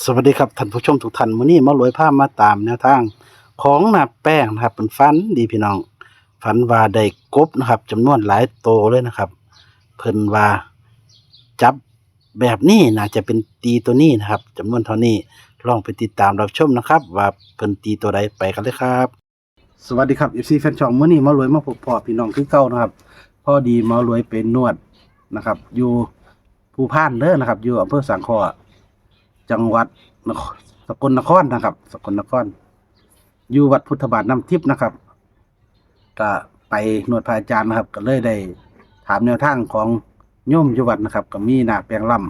สวัสดีครับท่านผู้ชมทุกท่านมื้อนี้มารวยภาพมาตามแนวทาง ของหนาแป้งนะครับเป็นฝันดีพี่น้องฝันว่าได้กบนะครับจำนวนหลายโตเลยนะครับ เพิ่นว่าจับแบบนี้น่าจะเป็นตีตัวนี้นะครับจำนวนเท่านี้ลองไปติดตามรับชมนะครับ ว่าเพิ่นตีตัวใดไปกันเลยครับ สวัสดีครับ FC แฟนช่องมื้อนี้มารวยมาพบพ่อพี่น้องคือเก่านะครับพอดีมารวยเป็นนวดนะครับ อยู่ภูพานเด้อนะครับ อยู่อำเภอสังขะ จังหวัดนครสกลนครนะครับ สกลนคร อยู่วัดพุทธบาทน้ำทิพย์นะครับก็ไปหนวดพระอาจารย์นะครับ ก็เลยได้ถามแนวทางของโยมอยู่วัดนะครับ ก็มีนาแปลงล่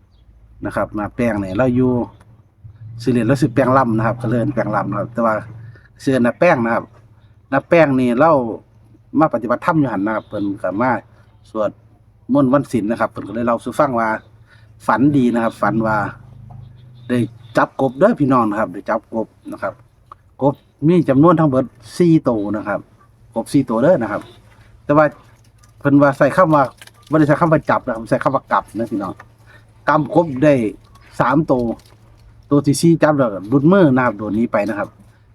ำนะครับนาแปลงเนี่ยเราอยู่สิเรียนแล้วสิแปลงล่ำนะครับ ก็เลยแปลงล่ำนะครับ แต่ว่าเสื้อนาแป้งนะครับนาแป้งนี่เรามาปฏิบัติธรรมอยู่หันนะครับเพิ่นก็มาสวดมนต์วันศีลนะครับเพิ่นก็เลยเล่าสู่ฟังว่า ฝันดีนะครับ ฝันว่า ได้จับกบเด้อพี่น้องนะครับได้จับกบนะครับ กบมีจำนวนทั้งหมดสี่ตัวนะครับ กบสี่ตัวเด้อนะครับ แต่ว่าเพิ่นว่าใส่คำว่าบ่ได้ใช้คำว่าจับนะครับใส่คำว่ากลับนะพี่น้องกำกบได้สามตัวตัวที่สี่จับแล้วก็หลุดมือนะครับโดนนี้ไปนะครับ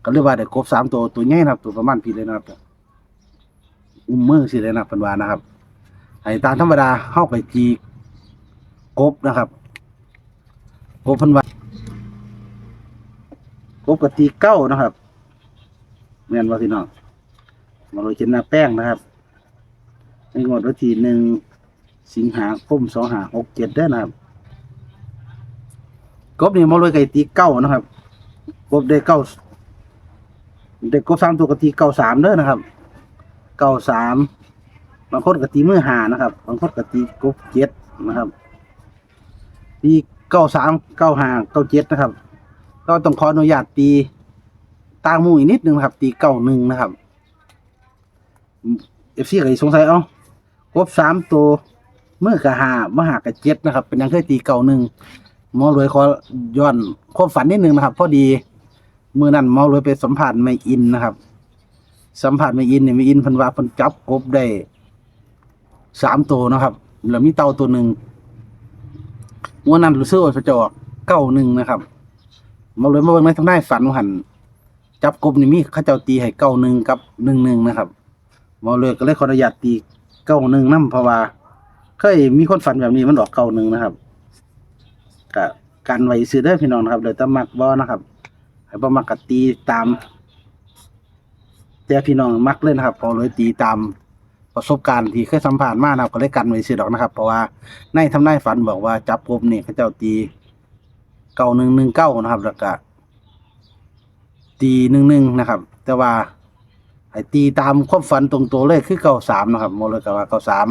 ก็เรียกว่าได้กบสามตัวตัวใหญ่นะครับ ตัวประมาณพี่เลยนะครับอุ้มมือสิเลยนะเพิ่นว่านะครับให้ตามธรรมดาเฮาไปจีกบนะครับกบเพันว่า กบกะตีเก้านะครับแม่นว่าพี่น้องมาโรยเจนหน้าแป้งนะครับในงวดวันที่หนึ่งสิงหาคมสองหาหกเจ็ดได้นะครับกบนี่มาโรยไก่ตีเก้านะครับกบได้เก้าได้กกบสามตัวกะตีเก้าสามเด้อนะครับเก้าสามบางคนกะตีมือหานะครับบางคนกะตีกบเจ็ดนะครับตีเก้าสามเก้าหาเก้าเจ็ดนะครับ ก็ต้องขออนุญาตตีตาหมูอีกนิดนึงนะครับตีเก้าหนึ่งนะครับเอฟซีก็เลยสงสัยเอ้าครบสามตัวเมื่อกะหามหากะเจ็ดนะครับ เป็นยังเคยตีเก้าหนึ่งมอรวยขอย้อนความฝันนิดนึงนะครับพอดีมือนั้นมอรวยไปสัมผัสไม่อินนะครับ สัมผัสไม่อินเนี่ยไม่อินพันว่าพันจับกบได้สามตัวนะครับแล้วมีเต่าตัวหนึ่งงวดนั้นรู้สึกว่าจะออกเก้าหนึ่งนะครับ มาเลยมาเบิ่งในทางได้ฝันหันจับกบนี่มีเข้าเจ้าตีให้เก้าหนึ่งกับหนึ่งหนึ่งนะครับมาเลยก็เลยขออนุญาตตีเก้าหนึ่งนั่เพราะว่าเคยมีคนฝันแบบนี้มันออกเก้าหนึ่งนะครับก็การไว้ซื้อได้อพี่น้องนะครับเลยตะมักบ่นะครับให้บ่มักกตีตามแต่พี่น้องมักเลยนครับ พอเลยตีตามประสบการณ์ที่เคยสัมผัสมานะครับก็เลยกันไว้ซื้อดอกนะครับ เพราะว่าในทำนายฝันบอกว่าจับกบนี่เขาเจ้าตี เก้าหนึ่งหนึ่งเก้านะครับ แล้วก็ตีหนึ่งหนึ่งนะครับ แต่ว่าไอ้ตีตามความฝันตรงตัวเลยคือเก้าสามนะครับโมเลยกับว่าเก้าสาม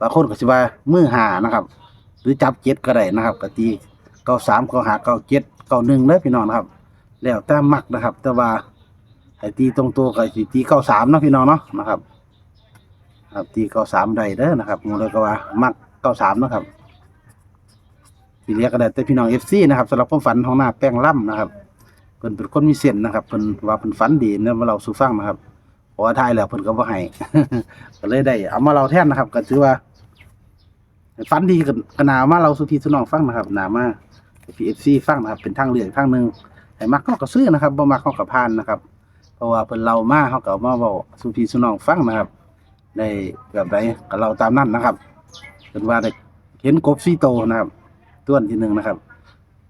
บางคนก็สิว่ามือหานะครับ หรือจับเจ็ดก็ได้นะครับก็ตีเก้าสามเก้าหาเก้าเจ็ดเก้าหนึ่งเลยพี่น้องนะครับ แล้วแต่มักนะครับ แต่ว่าไอ้ตีตรงตัวก็สิตีเก้าสามนะพี่น้องเนาะนะครับครับตีเก้าสามได้เด้อนะครับโมเลยก็ว่ามักเก้าสามนะครับ พี่เรียกก็ได้แต่พี่น้องเอฟซีนะครับสำหรับความฝันของหน้าแป้งล่ำนะครับเพิ่นเป็นคนมีเส้นนะครับเพิ่นว่าเพิ่นฝันดีเนี่ยมาเราสู่ฟังนะครับเพราะว่าทายแล้วเพิ่นก็บ่ให้ ก็เลยได้เอามาเราแทนนะครับ ก็ถือว่าฝันดีกันกนามาเราสุพี่สุน้องฟังนะครับนามาพี่เอฟซีฟังนะครับ เป็นทางเลือกอีกทางหนึ่งให้มักเขาก็ซื้อนะครับบ่มักเขาก็ผ่านนะครับเพราะว่าเพิ่นเรามาเขาก็เอามาเว้าสู่พี่สุน้องฟังนะครับได้แบบใดก็เราตามนั้นนะครับเพิ่นว่าได้เห็นกบสีโตนะครับ ต้วนที่หนึ่งนะครับ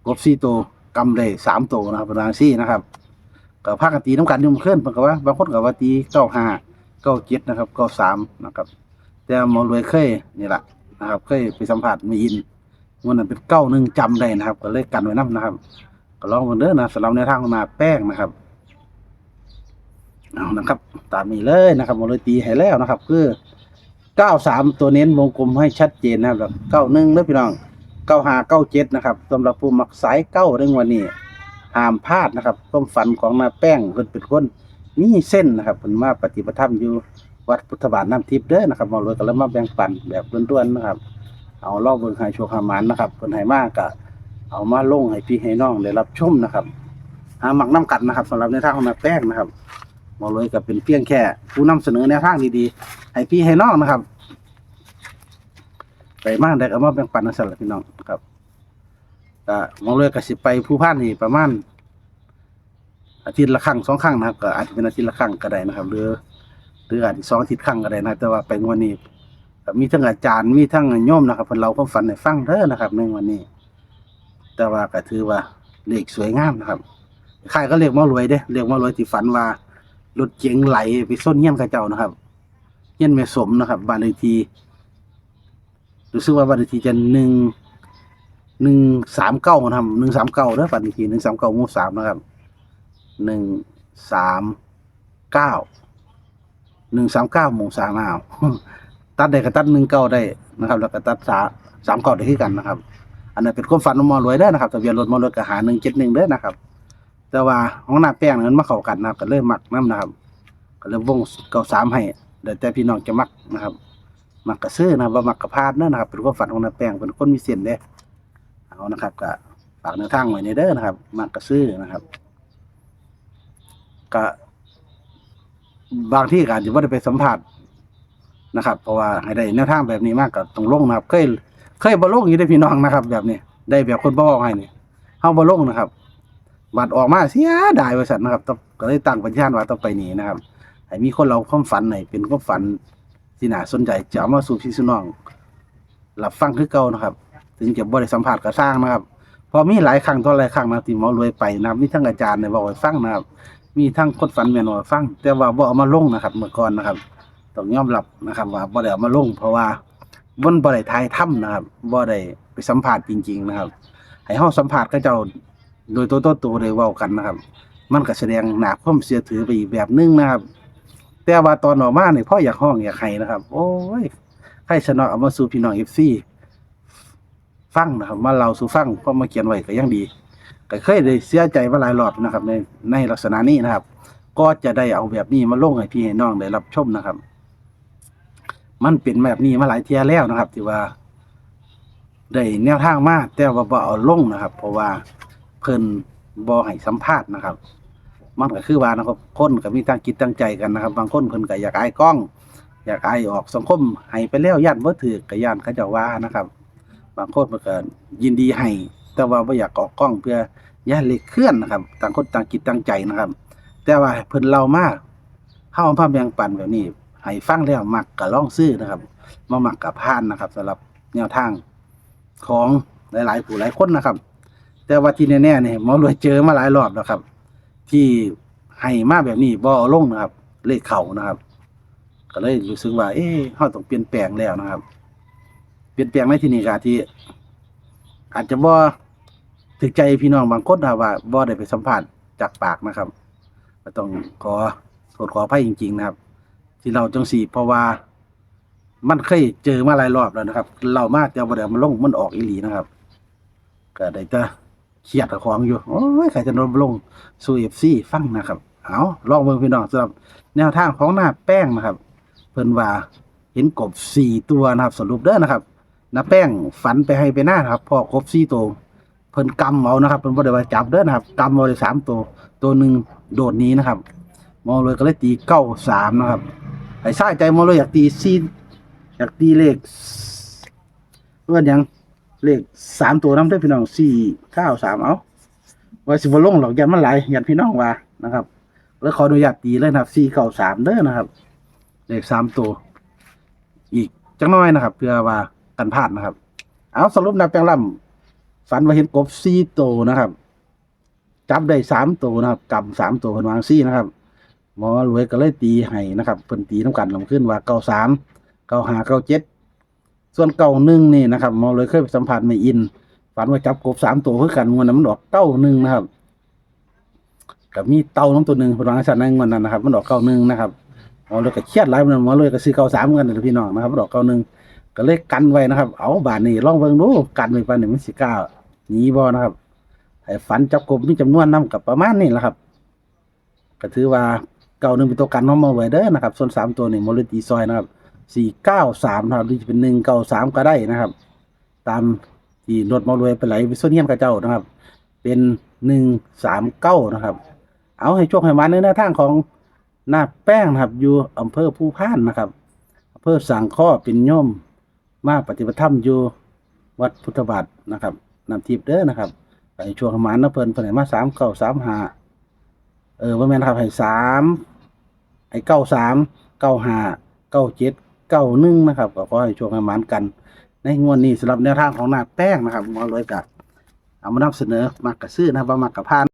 กบสี่ตัวกำเลยสามตัวนะครับเป็นรางซี่นะครับก็พากันตีน้ำกันยุ่มเคลื่อนเพิ่นก็ว่าบางคนก็ว่าตีเก้าห้าเก้าเจ็ดนะครับเก้าสามนะครับ แต่หมอรวยเคยนี่แหละนะครับเคยไปสัมผัสมีอินวันนั้นเป็นเก้าหนึ่งจำได้นะครับ ก็เลยกันไว้น้ำนะครับ ก็ลองเบิ่งเด้อนะสำหรับในทางของนาแป้งนะครับเอานะครับ ตามนี้เลยนะครับหมอรวยตีให้แล้วนะครับ คือเก้าสามตัวเน้นวงกลมให้ชัดเจนนะครับเก้าหนึ่งเด้อพี่น้อง เก้าหาเก้าเจ็ดนะครับสำหรับผู้มักสายเก้าเรื่องวันนี้ห้ามพลาดนะครับความฝันของนาแป้งเพิ่นเป็นคนมีเส้นนะครับเพิ่นมาปฏิบัติธรรมอยู่วัดพุทธบาทน้ำทิพย์เด้อนะครับมาเลยก็แล้วมาแบ่งปันแบบด้วนๆนะครับ เอาล่อเบิ่งให้โชคหามานนะครับเพิ่นให้มากก็เอามาลงให้พี่ให้น้องได้รับชมนะครับหาหมักน้ำกัดนะครับสำหรับในทางของนาแป้งนะครับมาเลยก็เป็นเพียงแค่ ผู้นำเสนอแนวทางดีๆให้พี่ให้น้องนะครับ มากได้ก็มาแบ่งปันนะสำหรับพี่น้องครับก็มอเลยก็สิไปผู้พันนี่ประมาณอาทิตย์ละครั้งสองครั้งนะครับก็อาจจะเป็นอาทิตย์ละครั้งก็ได้นะครับ หรือหรืออาจจะสองอาทิตย์ครั้งก็ได้นะแต่ว่าไปงวันนี้มีทั้งอาจารย์มีทั้งโยมนะครับเพิ่นเราความฝันให้ฟังเด้อนะครับในวันนี้ แต่ว่าก็ถือว่าเลขสวยงามนะครับใครก็เรียกมอรวยเด้เรียกมอรวยที่ฝันว่ารถเก๋งไหลไปส้นเฮี้ยนกระเจ้านะครับเฮี้ยนแม่สมนะครับบ้านเลขที่ รู้สึกว่าบ้านที่จะหนึ่งหนึ่งสามเก้านะครับหนึ่งสามเก้าเด้อบ้านที่หนึ่งสามเก้ามูสามนะครับหนึ่งสามเก้าหนึ่งสามเก้าหมู่สามอ้าวตัดได้ก็ตัดหนึ่งเก้าได้นะครับ แล้วก็ตัดสาสามเก้าได้ที่กันนะครับ อันนั้นเป็นความฝันของมอรวยได้นะครับทะเบียนรถมอรวยก็หาหนึ่งเจ็ดหนึ่งเด้นะครับ แต่ว่าของหน้าแป้งนั้นมาเข้ากันนะครับก็เลยมักน้ำนะครับ ก็เลยวงเก้าสามให้เดี๋ยวแต่พี่น้องจะมักนะครับ มักกระซื้อนะบ่มักกระพาดเด้อนะครับ เป็นความฝันของน้าแป้งเป็นคนมีเส้นเด้เอานะครับก็ฝากแนวทางไว้ในเด้อนะครับ มักกระซื้อนะครับก็บางที่ก็อาจจะไม่ได้ไปสัมผัสนะครับ เพราะว่าให้ได้แนวทางแบบนี้มากก็ต้องลงนะครับ เคยเคยบ่ลงอยู่ได้พี่น้องนะครับ แบบนี้ได้แบบคนบ่บอกให้นี่เฮาบ่ลงนะครับบัตรออกมาเสียดายบริษัทนะครับต้องก็เลยตั้งปฏิญาว่าต้องไปหนีนะครับให้มีคนเราความฝันให้เป็นความฝัน ที่น่าสนใจจะเอามาสู่พี่สู่น้องรับฟังคือเก่านะครับ ถึงจะบ่ได้สัมผัสก็สร้างนะครับ พอมีหลายครั้งต่อหลายครั้งนะที่หมอรวยไปนับมีทั้งอาจารย์เนี่ยบอกให้ฟังนะครับ มีทั้งคนฝันแม่นว่าฟัง แต่ว่าบ่เอามาลงนะครับ เมื่อก่อนนะครับต้องยอมรับนะครับ ว่าบ่ได้เอามาลง เพราะว่ามันบ่ได้ทายถ้ำนะครับบ่ได้ไปสัมผัสจริง ๆ นะครับให้เฮาสัมผัสกับเจ้าโดยตัวต่อตัวได้เว้ากันนะครับ มันก็แสดงหนาความเชื่อถือไปอีกแบบนึงนะครับ แต่ว่าตอนออกมาเนี่ยพ่ออยากห้องอยากให้นะครับ โอ้ยใครชนะเอามาสู่พี่น้อง FC ฟังนะครับ มาเล่าสู่ฟังเพราะมาเขียนไว้ก็ยังดีก็เคยได้เสียใจมาหลายรอบนะครับ ในในลักษณะนี้นะครับ ก็จะได้เอาแบบนี้มาลงให้พี่ให้น้องได้รับชมนะครับ มันเป็นแบบนี้มาหลายเทียแล้วนะครับที่ว่าได้แนวทางมากแต่ว่าบ่เอาลงนะครับ เพราะว่าเพิ่นบ่ให้สัมภาษณ์นะครับ มันก็คือว่านะครับคนก็มีตั้งจิตตั้งใจกันนะครับ บางคนเพิ่นก็อยากอายกล้อง อยากอายออกสังคมให้ไปแล้วย่านบ่ถือก็ย่านเขาเจ้าว่านะครับ บางคนเพิ่นก็ยินดีให้แต่ว่าบ่อยากออกกล้องเพื่อย่านเล็กเคลื่อนนะครับ ต่างคนต่างจิตต่างใจนะครับ แต่ว่าเพิ่นเล่ามาเฮามาแบ่งปันแบบนี้ให้ฟังแล้วมักก็ลองซื้อนะครับมามักกับพานนะครับสำหรับแนวทางของหลายๆผู้หลายคนนะครับ แต่ว่าที่แน่ๆเนี่ยหมอรวยเจอมาหลายรอบแล้วครับ ที่ให้มาแบบนี้บ่เอาลงนะครับ เลขเข่านะครับ ก็เลยรู้สึกว่า เอ๊ะเฮาต้องเปลี่ยนแปลงแล้วนะครับ เปลี่ยนแปลงในที่นี้ก็ที่ อาจจะบ่ถึกใจพี่น้องบางคนนะว่าบ่ได้ไปสัมผัสจากปากนะครับก็ต้องขอโทษขออภัยจริง ๆ นะครับ ที่เราจังสีเพราะว่า มันเคยเจอมาหลายรอบแล้วนะครับ เรามาแต่บ่ได้เอามาลงมันออกอีหลีนะครับก็ได้แต่ เครียดกับของอยู่โอ้ยใครจะโดนลงสู่ FC ฟังนะครับเอาลองเบิ่งพี่น้องสำหรับแนวทางของหน้าแป้งนะครับ เพิ่นว่าเห็นกบสี่ตัวนะครับ สรุปเด้อนะครับหน้าแป้งฝันไปให้ไปหน้านครับพอครบสี่ตัวเพิ่นกำเอานะครับเพิ่นบ่ได้ว่าจับเด้อนะครับกำเอาได้สามตัวตัวหนึ่งโดดนี้นะครับมอเลยก็เลยตีเก้าสามนะครับไอ้สายใจมอเลยอยากตีสี่อยากตีเลขเพื่อนยัง เลขสามตัวน้ำได้อพี่น้องสี่เก้าสามเอาไว่าสิบ่ลงหรอกยันมันหลายยันพี่น้องว่านะครับ แล้วขออนุญาตตีเลยนะครับสี่เก้าสามเด้อนะครับ เลขสามตัว อีกจังน้อยนะครับ เพื่อว่ากันพลาดนะครับ เอาสรุปนะแปลงล่ำฝันว่าเห็นกบสี่ตัวนะครับจับได้สามตัวนะครับกำสามตัวคนวางซี่นะครับหมอรวยก็เลยตีให้นะครับเพิ่นตีน้ำกันลงขึ้นว่าเก้าสามเก้าห้าเก้าเจ็ด ส่วนเก้าหนึ่งนี่นะครับหมอรวยเคยไปสัมผัสไม่อิน ฝันว่าจับกบสามตัวเพื่อกันงวดนั้นมันออกเก้าหนึ่งนะครับกับมีเต่าน้ำตัวหนึ่งพลังสัตว์ในงวดนั้นนะครับ มันออกเก้าหนึ่งนะครับหมอรวยก็เครียดหลายมันหมอรวยก็ซื้อเก้าสามกันนะพี่น้องนะครับมันออกเก้าหนึ่งก็เลยกันไว้นะครับ เอาบาทนี่ลองเบิ่งดูกันไว้ปานนี่มันสิก้าหนีบ่นะครับไอ้ฝันจับกบมีจำนวนนํกับประมาณนี้แหละครับ ก็ถือว่าเก่าหนึ่งเป็นตัวกันน้องมาไว้เด้อนะครับ ส่วนสามตัวนี่โมเลตีซอยนะครับ สี่เก้าสามนะครับหรือจะเป็นหนึ่งเก้าสามก็ได้นะครับ ตามที่รถมารวยไปไหลวิโซเนียมกับเจ้านะครับ เป็นหนึ่งสามเก้านะครับ เอาให้โชคให้มาในหน้าทางของหน้าแป้งนะครับ อยู่อำเภอผู้พานนะครับอำเภอสังข้อเป็นย่อมมาปฏิบัติธรรมอยู่วัดพุทธบาทนะครับนำทิพย์เด้อนะครับไปช่วงประมาณนะเพิ่นเพิ่นให้มาสามเก้าสามห้าเออว่าแม่นครับให้สามให้เก้าสามเก้าห้าเก้าเจ็ด เก้าหนึ่งนะครับก็ขอให้ช่วงประมานกัน ในงวดนี้สำหรับแนวทางของนาแป้งนะครับหมอรวยกะเอามานำเสนอมากกระซื้อนะครับว่ามากกระพาน